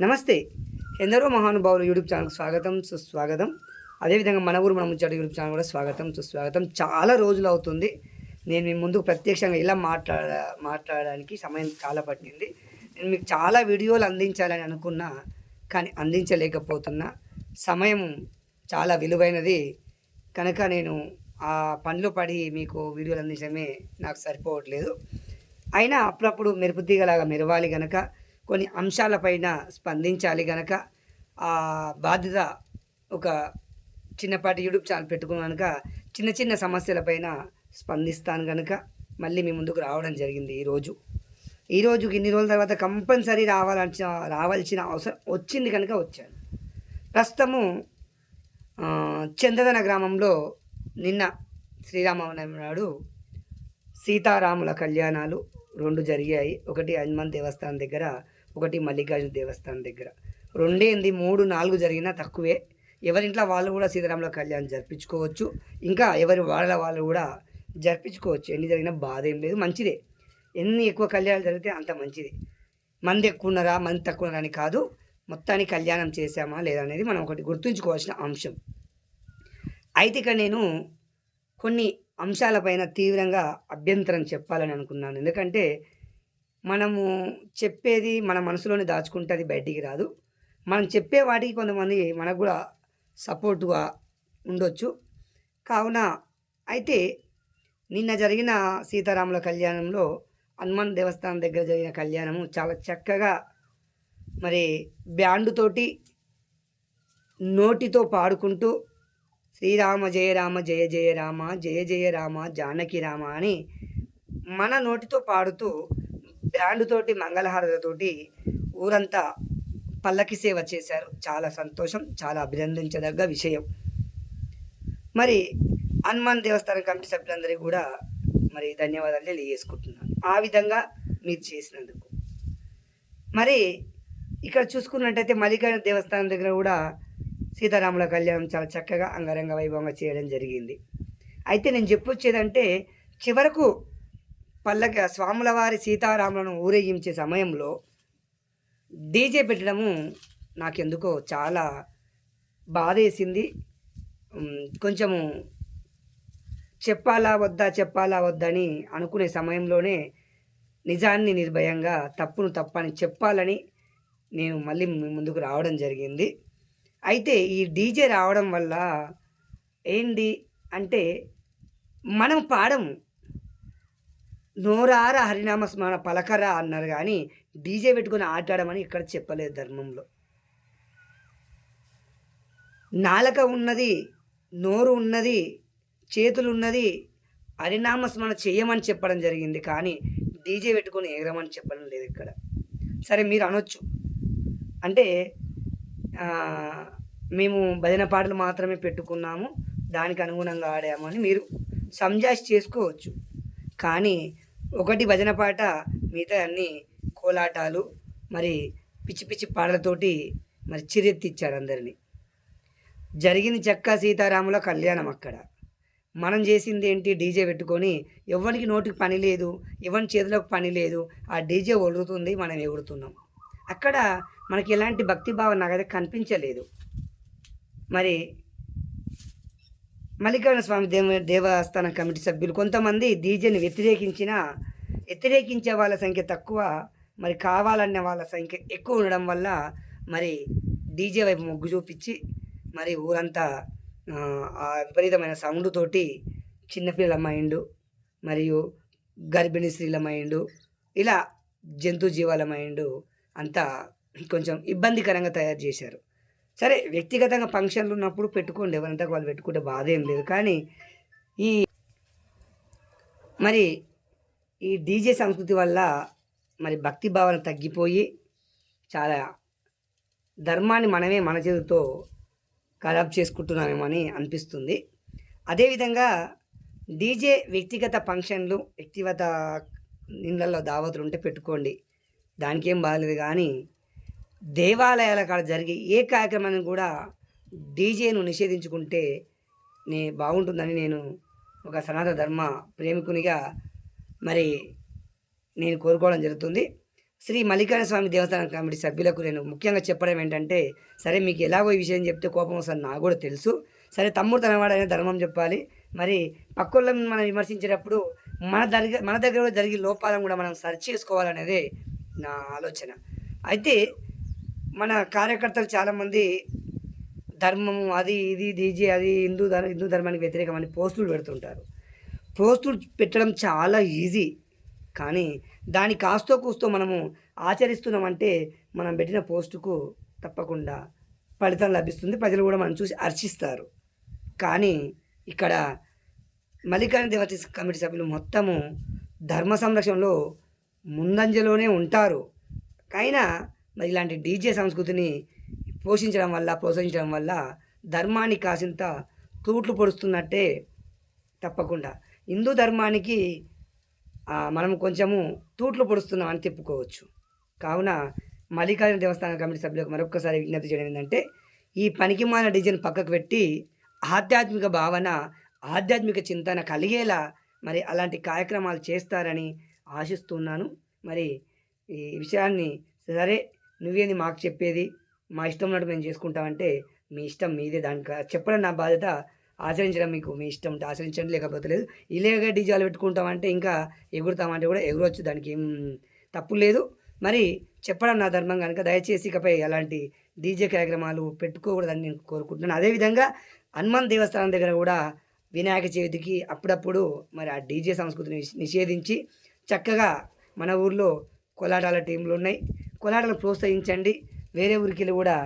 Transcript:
నమస్తే. ఎందరో మహానుభావులు యూట్యూబ్ ఛానల్కి స్వాగతం సుస్వాగతం. అదేవిధంగా మన ఊరు మన ముచ్చట యూట్యూబ్ ఛానల్ కూడా స్వాగతం సుస్వాగతం. చాలా రోజులు అవుతుంది. నేను మీ ముందుకు ప్రత్యక్షంగా ఇలా మాట్లాడ మాట్లాడడానికి సమయం చాలా పట్టింది. నేను మీకు చాలా వీడియోలు అందించాలని అనుకున్నా కానీ అందించలేకపోతున్నా. సమయం చాలా విలువైనది. కనుక నేను ఆ పనిలో పడి మీకు వీడియోలు అందించడమే నాకు సరిపోవట్లేదు. అయినా అప్పుడప్పుడు మెరుపుతీగలాగా మెరవాలి కనుక కొన్ని అంశాలపైన స్పందించాలి గనక. ఆ బాధ్యత ఒక చిన్నపాటి యూట్యూబ్ ఛానల్ పెట్టుకున్నాను కనుక చిన్న చిన్న సమస్యలపైన స్పందిస్తాను కనుక మళ్ళీ మీ ముందుకు రావడం జరిగింది ఈరోజు. ఈరోజు ఇన్ని రోజుల తర్వాత కంపల్సరీ రావాల్సిన రావాల్సిన అవసరం వచ్చింది కనుక వచ్చాను. ప్రస్తుతము చందదన గ్రామంలో నిన్న శ్రీరామనవమి నాడు సీతారాముల కళ్యాణాలు రెండు జరిగాయి. ఒకటి హనుమాన్ దేవస్థానం దగ్గర ఒకటి మల్లికార్జున దేవస్థానం దగ్గర. రెండేంది మూడు నాలుగు జరిగినా తక్కువే. ఎవరింట్లో వాళ్ళు కూడా సీతారాముల కళ్యాణం జరిపించుకోవచ్చు. ఇంకా ఎవరి వాళ్ళ వాళ్ళు కూడా జరిపించుకోవచ్చు. ఎన్ని జరిగినా బాధ ఏం లేదు. మంచిదే. ఎన్ని ఎక్కువ కళ్యాణాలు జరిగితే అంత మంచిది. మంది ఎక్కువ ఉన్నారా మంది తక్కువ ఉన్నారా అని కాదు. మొత్తాన్ని కళ్యాణం చేశామా లేదా అనేది మనం ఒకటి గుర్తుంచుకోవాల్సిన అంశం. అయితే ఇక్కడ నేను కొన్ని అంశాలపైన తీవ్రంగా అభ్యంతరం చెప్పాలని అనుకున్నాను. ఎందుకంటే మనము చెప్పేది మన మనసులోనే దాచుకుంటే అది బయటికి రాదు. మనం చెప్పే వాటికి కొంతమంది మనకు కూడా సపోర్టుగా ఉండొచ్చు. కావున అయితే నిన్న జరిగిన సీతారాముల కళ్యాణంలో హనుమాన్ దేవస్థానం దగ్గర జరిగిన కళ్యాణము చాలా చక్కగా మరి బ్యాండుతోటి నోటితో పాడుకుంటూ శ్రీరామ జయ రామ జయ జయ రామ జయ జయ రామ జానకి రామ అని మన నోటితో పాడుతూ బ్యాండుతోటి మంగళహారతతోటి ఊరంతా పల్లకి సేవ చేశారు. చాలా సంతోషం చాలా అభినందించదగ్గ విషయం. మరి హనుమాన్ దేవస్థానం కమిటీ సభ్యులందరికీ కూడా మరి ధన్యవాదాలు తెలియజేసుకుంటున్నాను. ఆ విధంగా మీరు చేసినందుకు. మరి ఇక్కడ చూసుకున్నట్టయితే మల్లికార్జున దేవస్థానం దగ్గర కూడా సీతారాముల కళ్యాణం చాలా చక్కగా అంగరంగ వైభవంగా చేయడం జరిగింది. అయితే నేను చెప్పొచ్చేదంటే చివరకు పల్లకి స్వాముల వారి సీతారాములను ఊరేగించే సమయంలో డీజే పెట్టడము నాకెందుకో చాలా బాధేసింది. కొంచెము చెప్పాలా వద్దా చెప్పాలా వద్దని అనుకునే సమయంలోనే నిజాన్ని నిర్భయంగా తప్పును తప్పని చెప్పాలని నేను మళ్ళీ ముందుకు రావడం జరిగింది. అయితే ఈ డీజే రావడం వల్ల ఏంటి అంటే మనం పాడము. నోరార హరినామ స్మరణ పలకరా అన్నారు కానీ డీజే పెట్టుకొని ఆటాడమని ఇక్కడ చెప్పలేదు ధర్మంలో. నాలక ఉన్నది నోరు ఉన్నది చేతులు ఉన్నది హరినామ స్మరణ చేయమని చెప్పడం జరిగింది కానీ డీజే పెట్టుకొని ఎగరమని చెప్పడం లేదు ఇక్కడ. సరే మీరు అనొచ్చు. అంటే మేము భజన పాటలు మాత్రమే పెట్టుకున్నాము దానికి అనుగుణంగా ఆడాము అని మీరు సంజాయిష్ చేసుకోవచ్చు. కానీ ఒకటి భజన పాట మిగతా అన్ని కోలాటాలు మరి పిచ్చి పిచ్చి పాటలతోటి మరి చిరెత్తిచ్చాడు అందరినీ. జరిగింది చక్క సీతారాముల కళ్యాణం అక్కడ. మనం చేసింది ఏంటి? డీజే పెట్టుకొని ఎవరికి నోటికి పని లేదు ఎవరి చేతిలోకి పని లేదు ఆ డీజే ఒడుగుతుంది మనం ఎగురుతున్నాం. అక్కడ మనకి ఎలాంటి భక్తి భావం నాకైతే కనిపించలేదు. మరి మల్లికార్జున స్వామి దేవ దేవస్థానం కమిటీ సభ్యులు కొంతమంది డీజేని వ్యతిరేకించిన వ్యతిరేకించే వాళ్ళ సంఖ్య తక్కువ మరి కావాలనే వాళ్ళ సంఖ్య ఎక్కువ ఉండడం వల్ల మరి డీజే వైపు మొగ్గు చూపించి మరి ఊరంతా ఆ, ఆ విపరీతమైన సౌండ్ తోటి చిన్నపిల్లల మైండ్ మరియు గర్భిణీ స్త్రీల మైండ్ ఇలా జంతు జీవాల మైండ్ అంతా కొంచెం ఇబ్బందికరంగా తయారు చేశారు. సరే వ్యక్తిగతంగా ఫంక్షన్లు ఉన్నప్పుడు పెట్టుకోండి. ఎవరంతా వాళ్ళు పెట్టుకుంటే బాధ ఏం లేదు. కానీ ఈ మరి ఈ డీజే సంస్కృతి వల్ల మరి భక్తి భావన తగ్గిపోయి చాలా ధర్మాన్ని మనమే మన చేతితో ఖరాబ్ చేసుకుంటున్నామేమో అని అనిపిస్తుంది. అదేవిధంగా డీజే వ్యక్తిగత ఫంక్షన్లు వ్యక్తిగత ఇళ్ళల్లో దావతులు ఉంటే పెట్టుకోండి. దానికేం బాగలేదు కానీ దేవాలయాల కాడ జరిగే ఏ కార్యక్రమాన్ని కూడా డీజేను నిషేధించుకుంటే నే బాగుంటుందని నేను ఒక సనాతన ధర్మ ప్రేమికునిగా మరి నేను కోరుకోవడం జరుగుతుంది. శ్రీ మల్లికార్జున స్వామి దేవస్థానం కమిటీ సభ్యులకు నేను ముఖ్యంగా చెప్పడం ఏంటంటే సరే మీకు ఎలాగో ఈ విషయం చెప్తే కోపం వస్తుంది నాకు కూడా తెలుసు. సరే తమ్ముడు తనవాడనే ధర్మం చెప్పాలి. మరి పక్కోళ్ళని మనం విమర్శించేటప్పుడు మన దగ్గర మన దగ్గర కూడా జరిగే లోపాలను కూడా మనం సరి చేసుకోవాలనేదే నా ఆలోచన. అయితే మన కార్యకర్తలు చాలామంది ధర్మము అది ఇది డీజే అది హిందూ ధర్మ హిందూ ధర్మానికి వ్యతిరేకమని పోస్టులు పెడుతుంటారు. పోస్టులు పెట్టడం చాలా ఈజీ. కానీ దాని కాస్తో కూస్తో మనము ఆచరిస్తున్నామంటే మనం పెట్టిన పోస్టుకు తప్పకుండా ఫలితం లభిస్తుంది. ప్రజలు కూడా మనం చూసి హర్షిస్తారు. కానీ ఇక్కడ మల్లికార్జున దేవత కమిటీ సభ్యులు మొత్తము ధర్మ సంరక్షణలో ముందంజలోనే ఉంటారు. అయినా మరి ఇలాంటి డీజే సంస్కృతిని పోషించడం వల్ల ప్రోత్సహించడం వల్ల ధర్మాన్ని కాసింత తూట్లు పొడుస్తున్నట్టే తప్పకుండా. హిందూ ధర్మానికి మనం కొంచెము తూట్లు పొడుస్తున్నాం అని చెప్పుకోవచ్చు. కావున మల్లికార్జున దేవస్థాన కమిటీ సభ్యులకు మరొకసారి విజ్ఞప్తి చేయడం ఏంటంటే ఈ పనికిమాల డిజైన్ పక్కకు పెట్టి ఆధ్యాత్మిక భావన ఆధ్యాత్మిక చింతన కలిగేలా మరి అలాంటి కార్యక్రమాలు చేస్తారని ఆశిస్తున్నాను. మరి ఈ విషయాన్ని సరే నువ్వేంది మాకు చెప్పేది? మా ఇష్టం ఉన్నట్టు మేము చేసుకుంటామంటే మీ ఇష్టం మీదే దానికి చెప్పడం నా బాధ్యత ఆచరించడం మీకు మీ ఇష్టం ఉంటే ఆచరించండి లేకపోతే లేదు. ఇలాగ డీజాలు పెట్టుకుంటామంటే ఇంకా ఎగురుతామంటే కూడా ఎగురవచ్చు దానికి ఏం తప్పు లేదు. మరి చెప్పడం నా ధర్మం కనుక దయచేసి ఇకపై అలాంటి డీజే కార్యక్రమాలు పెట్టుకోకూడదని నేను కోరుకుంటున్నాను. అదేవిధంగా హనుమాన్ దేవస్థానం దగ్గర కూడా వినాయక చవితికి అప్పుడప్పుడు మరి ఆ డీజే సంస్కృతిని నిషేధించి చక్కగా మన ఊర్లో కోలాటాల టీంలు ఉన్నాయి. కోలాటాలు ప్రోత్సహించండి. వేరే ఊరికి వెళ్ళి కూడా